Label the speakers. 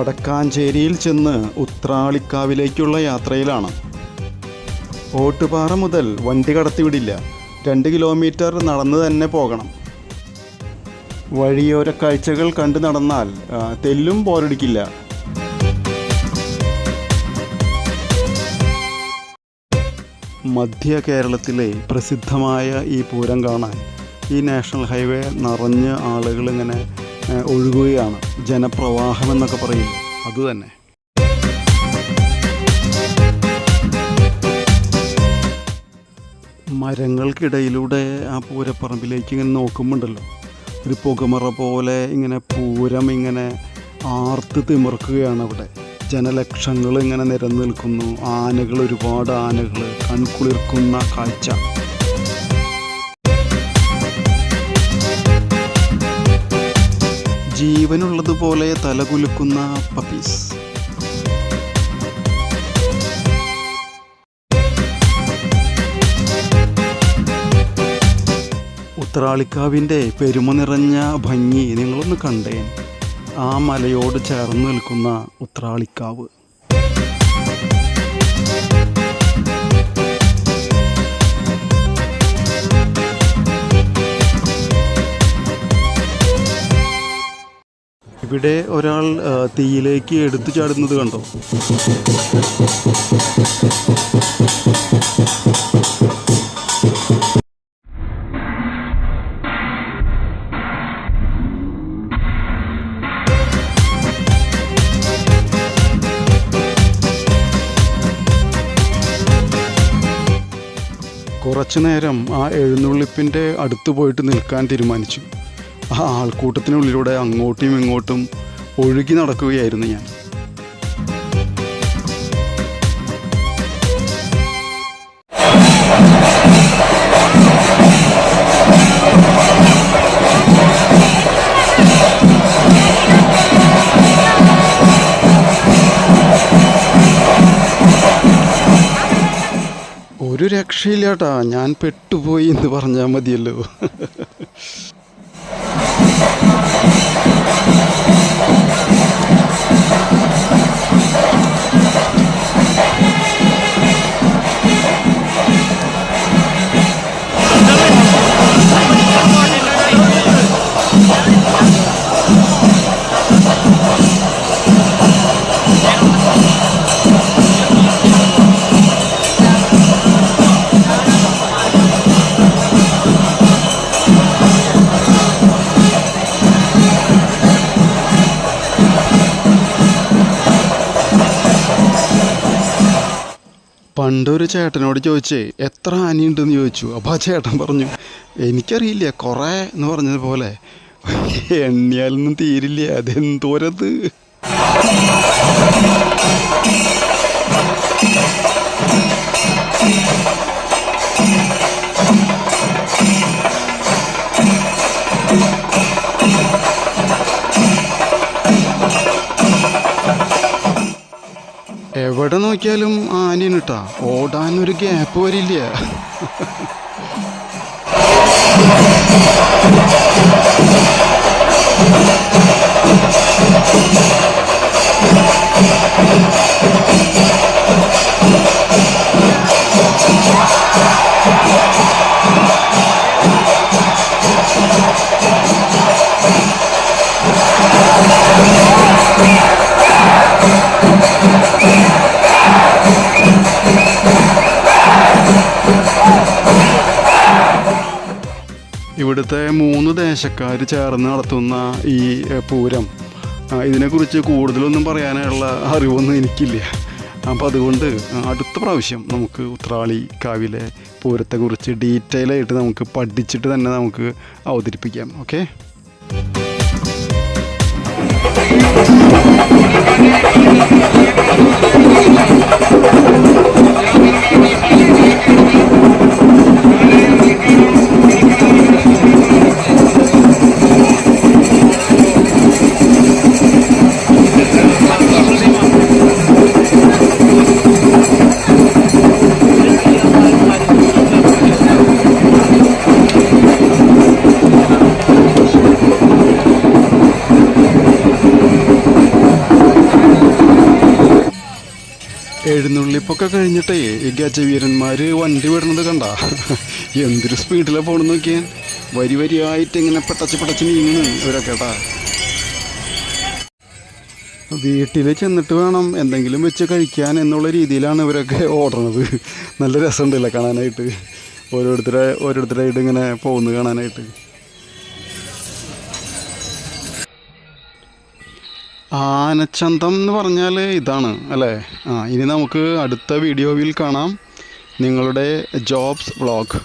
Speaker 1: വടക്കാഞ്ചേരിയിൽ ചെന്ന് ഉത്രാളിക്കാവിലേക്കുള്ള യാത്രയിലാണ്. ഓട്ടുപാറ മുതൽ വണ്ടി കടത്തിവിടില്ല. രണ്ട് കിലോമീറ്റർ നടന്ന് തന്നെ പോകണം. വഴിയോര കാഴ്ചകൾ കണ്ടു നടന്നാൽ തെല്ലും പോരടിക്കില്ല. മധ്യ കേരളത്തിലെ പ്രസിദ്ധമായ ഈ പൂരം കാണാൻ ഈ നാഷണൽ ഹൈവേ നിറഞ്ഞ് ഏഹ്, ഒഴുകുകയാണ്. ജനപ്രവാഹം എന്നൊക്കെ പറയില്ല അതുതന്നെ മരങ്ങൾക്കിടയിലൂടെ ആ പൂരപ്പറമ്പിലേക്ക് ഇങ്ങനെ നോക്കുമ്പോണ്ടല്ലോ. ഒരു പുകമറ പോലെ ഇങ്ങനെ പൂരം ഇങ്ങനെ ആർത്ത് തിമിർക്കുകയാണ് അവിടെ. ജനലക്ഷങ്ങൾ ഇങ്ങനെ നിരന്നു നിൽക്കുന്നു. ആനകൾ ഒരുപാട് ആനകൾ കൺകുളിർക്കുന്ന കാഴ്ച. ജീവനുള്ളതുപോലെ തലകുലുക്കുന്ന പപ്പീസ് ഉത്രാളിക്കാവിന്റെ പെരുമ നിറഞ്ഞ ഭംഗി നിങ്ങളൊന്ന് കണ്ടേ ആ മലയോട് ചേർന്ന് നിൽക്കുന്ന ഉത്രാളിക്കാവ്. ഇവിടെ ഒരാൾ തീയിലേക്ക് എടുത്തു ചാടുന്നത് കണ്ടോ? കുറച്ചു നേരം ആ എഴുന്നള്ളിപ്പിന്റെ അടുത്ത് പോയിട്ട് നിൽക്കാൻ തീരുമാനിച്ചു. ആ ആൾക്കൂട്ടത്തിനുള്ളിലൂടെ അങ്ങോട്ടും ഇങ്ങോട്ടും ഒഴുകി നടക്കുകയായിരുന്നു ഞാൻ. ഒരു രക്ഷയില്ലാട്ടാ. ഞാൻ പെട്ടുപോയി എന്ന് പറഞ്ഞാൽ മതിയല്ലോ. പണ്ടൊരു ചേട്ടനോട് ചോദിച്ചേ എത്ര ആനയുണ്ടെന്ന് ചോദിച്ചു. അപ്പോൾ ആ ചേട്ടൻ പറഞ്ഞു എനിക്കറിയില്ല കുറേ എന്ന് പറഞ്ഞതുപോലെ എണ്ണിയാലൊന്നും തീരില്ല അതെന്തോരത്? എവിടെ നോക്കിയാലും ആനയാണ് കേട്ടാ ഒരു ഗ്യാപ്പ് വരില്ല. ഇവിടുത്തെ മൂന്ന് ദേശക്കാർ ചേർന്ന് നടത്തുന്ന ഈ പൂരം. ഇതിനെക്കുറിച്ച് കൂടുതലൊന്നും പറയാനുള്ള അറിവൊന്നും എനിക്കില്ല. അപ്പം അതുകൊണ്ട് അടുത്ത പ്രാവശ്യം നമുക്ക് ഉത്രാളി കാവിലെ പൂരത്തെക്കുറിച്ച് ഡീറ്റെയിൽ ആയിട്ട് നമുക്ക് പഠിച്ചിട്ട് തന്നെ നമുക്ക് അവതരിപ്പിക്കാം. ഓക്കെ? എഴുന്നള്ളിപ്പൊക്കെ കഴിഞ്ഞിട്ടേ ഈ ഗജവീരന്മാർ വണ്ടി വിടുന്നത് കണ്ട. എന്തൊരു സ്പീഡിലാണ് പോണെന്ന് നോക്കിയാൽ വരി വരിയായിട്ട് ഇങ്ങനെ പെട്ടച്ച് പെട്ടച്ച് നീങ്ങുന്നു ഇവരൊക്കെ കേട്ടാ വീട്ടിൽ ചെന്നിട്ട് വേണം എന്തെങ്കിലും വെച്ച് കഴിക്കാൻ എന്നുള്ള രീതിയിലാണ് ഇവരൊക്കെ ഓടണത്. നല്ല രസമുണ്ടല്ലേ കാണാനായിട്ട്. ഓരോരുത്തരെ ഓരോരുത്തരായിട്ട് ഇങ്ങനെ പോകുന്നത് കാണാനായിട്ട്. ആനച്ചന്തം എന്ന് പറഞ്ഞാൽ ഇതാണ് അല്ലേ? ആ ഇനി നമുക്ക് അടുത്ത വീഡിയോയിൽ കാണാം നിങ്ങളുടെ ജോബ്സ് വ്ളോഗ്